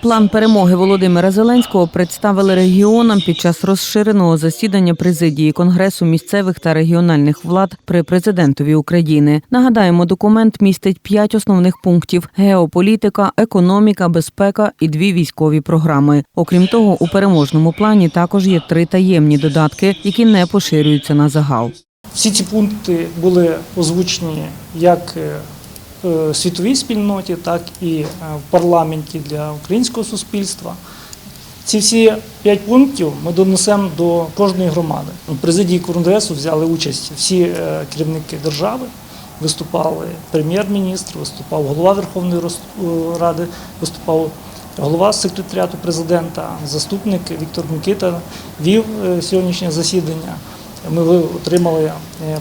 План перемоги Володимира Зеленського представили регіонам під час розширеного засідання президії Конгресу місцевих та регіональних влад при президентові України. Нагадаємо, документ містить п'ять основних пунктів: геополітика, економіка, безпека і дві військові програми. Окрім того, у переможному плані також є три таємні додатки, які не поширюються на загал. Всі ці пункти були озвучені як е, світовій спільноті, так і е, в парламенті для українського суспільства. Ці всі п'ять пунктів ми донесемо до кожної громади. У президії Конгресу взяли участь всі е, керівники держави. Виступали прем'єр-міністр, виступав голова Верховної Ради, виступав голова секретаріату президента, заступник Віктор Микита вів сьогоднішнє засідання. Ми отримали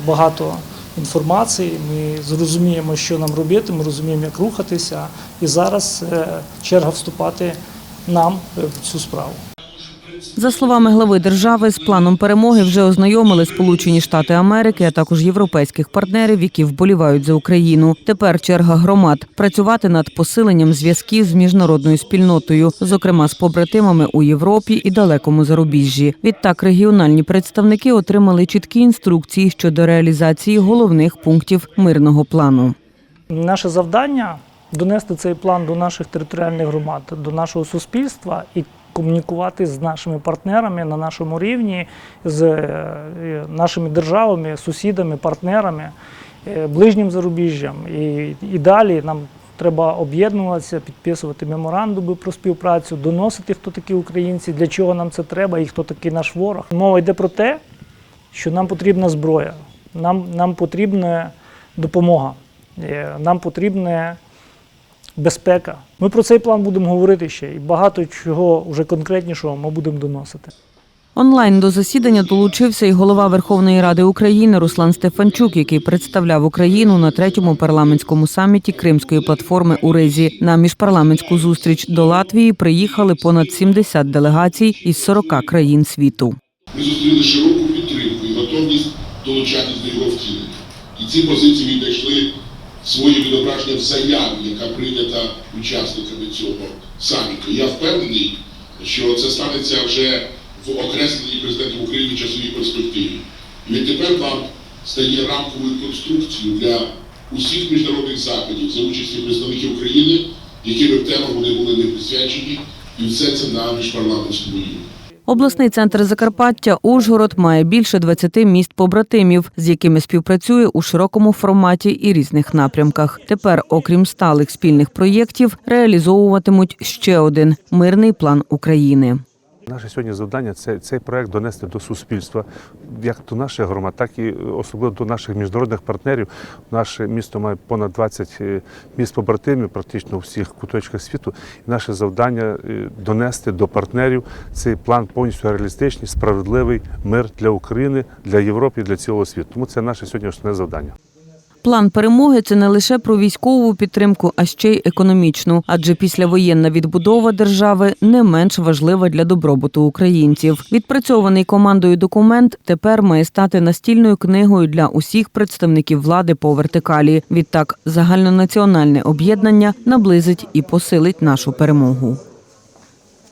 багато інформації. Ми зрозуміємо, що нам робити, ми розуміємо, як рухатися. І зараз е, черга вступати нам е, в цю справу. За словами глави держави, з планом перемоги вже ознайомили Сполучені Штати Америки, а також європейських партнерів, які вболівають за Україну. Тепер черга громад працювати над посиленням зв'язків з міжнародною спільнотою, зокрема з побратимами у Європі і далекому зарубіжжі. Відтак регіональні представники отримали чіткі інструкції щодо реалізації головних пунктів мирного плану. Наше завдання донести цей план до наших територіальних громад, до нашого суспільства і комунікувати з нашими партнерами на нашому рівні, з е, нашими державами, сусідами, партнерами, е, ближнім зарубіжжям. І, і далі нам треба об'єднуватися, підписувати меморандуми про співпрацю, доносити, хто такі українці, для чого нам це треба і хто такий наш ворог. Мова йде про те, що нам потрібна зброя, нам, нам потрібна допомога, е, нам потрібна безпека. Ми про цей план будемо говорити ще, і багато чого вже конкретнішого ми будемо доносити. Онлайн до засідання долучився і голова Верховної Ради України Руслан Стефанчук, який представляв Україну на третьому парламентському саміті Кримської платформи у Ризі. На міжпарламентську зустріч до Латвії приїхали понад 70 делегацій із 40 країн світу. Ми зустріли широку підтримку і готовність долучатись до його втілення. І ці позиції відійшли своє відображення в заяві, яка прийнята учасниками цього саміту. Я впевнений, що це станеться вже в окресленій президентом України часовій перспективі. І відтепер план стає рамковою конструкцією для усіх міжнародних заходів за участі представників України, якими б темам вони були не присвячені, і все це на міжпарламентському рівні. Обласний центр Закарпаття Ужгород має більше 20 міст побратимів, з якими співпрацює у широкому форматі і різних напрямках. Тепер, окрім сталих спільних проєктів, реалізовуватимуть ще один мирний план України. Наше сьогодні завдання це цей проект донести до суспільства, як до наших громад, так і особливо до наших міжнародних партнерів. Наше місто має понад 20 е, міст побратимів, практично у всіх куточках світу. І наше завдання е, донести до партнерів цей план повністю реалістичний, справедливий мир для України, для Європи для цілого світу. Тому це наше сьогодні основне завдання. План перемоги це не лише про військову підтримку, а ще й економічну, адже післявоєнна відбудова держави не менш важлива для добробуту українців. Відпрацьований командою документ тепер має стати настільною книгою для усіх представників влади по вертикалі. Відтак, загальнонаціональне об'єднання наблизить і посилить нашу перемогу.